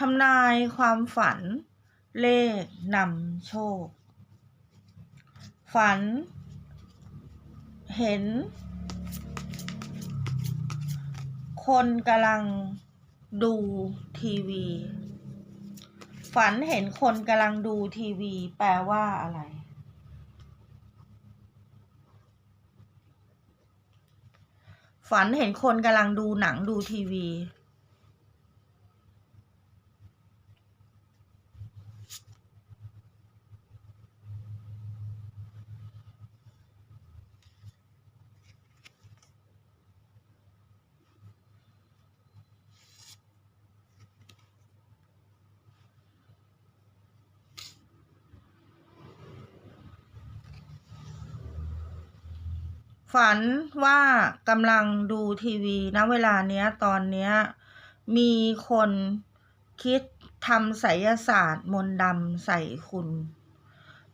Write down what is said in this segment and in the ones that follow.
ทำนายความฝัน เลขนำโชค ฝัน เห็น คนกำลังดูทีวี ฝันเห็นคนกำลังดูทีวี แปลว่าอะไร ฝันเห็นคนกำลังดูหนังดูทีวี ฝันว่ากำลังดูทีวีณเวลาเนี้ยตอนเนี้ยมีคนคิดทำไสยศาสตร์มนต์ดำใส่คุณ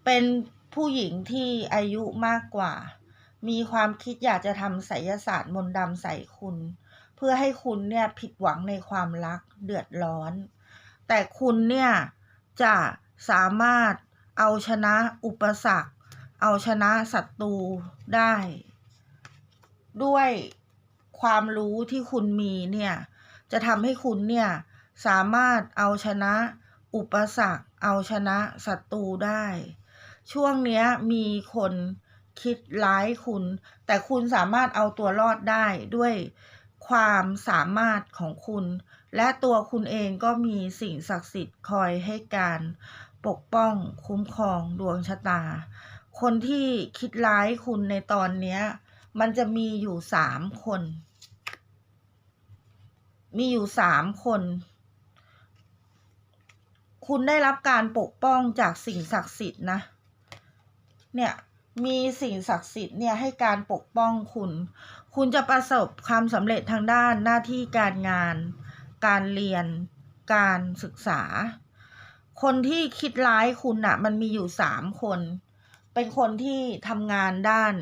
เป็นผู้หญิงที่อายุมากกว่า มีความคิดอยากจะทำไสยศาสตร์มนต์ดำใส่คุณ เพื่อให้คุณเนี่ยผิดหวังในความรักเดือดร้อน แต่คุณเนี่ยจะสามารถเอาชนะอุปสรรค เอาชนะศัตรูได้ ด้วยความรู้ที่คุณมีเนี่ยจะทำให้คุณเนี่ยสามารถเอาชนะอุปสรรค เอาชนะศัตรูได้ ช่วงเนี้ยมีคนคิดร้ายคุณ แต่คุณสามารถเอาตัวรอดได้ด้วยความสามารถของคุณ และตัวคุณเองก็มีสิ่งศักดิ์สิทธิ์คอยให้การปกป้องคุ้มครองดวงชะตา คนที่คิดร้ายคุณในตอนเนี้ย มันจะมีอยู่สามคน มีอยู่สามคน คุณได้รับการปกป้องจากสิ่งศักดิ์สิทธิ์นะ เนี่ยมีสิ่งศักดิ์สิทธิ์เนี่ยให้การปกป้องคุณ คุณจะประสบความสำเร็จทางด้านหน้าที่การงาน การเรียน การศึกษา คนที่คิดร้ายคุณน่ะมันมีอยู่สามคน เป็นคนที่ทำงานด้าน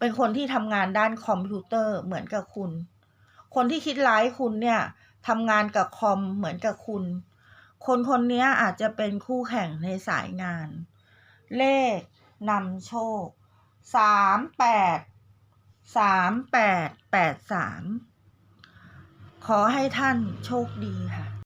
เป็นคนที่ทำงานด้านคอมพิวเตอร์เหมือนกับคุณ คนที่คิดร้ายคุณเนี่ยทำงานกับคอมเหมือนกับคุณ คนคนนี้อาจจะเป็นคู่แข่งในสายงาน เลขนำโชคสามแปดสามแปดแปดสามขอให้ท่านโชคดีค่ะ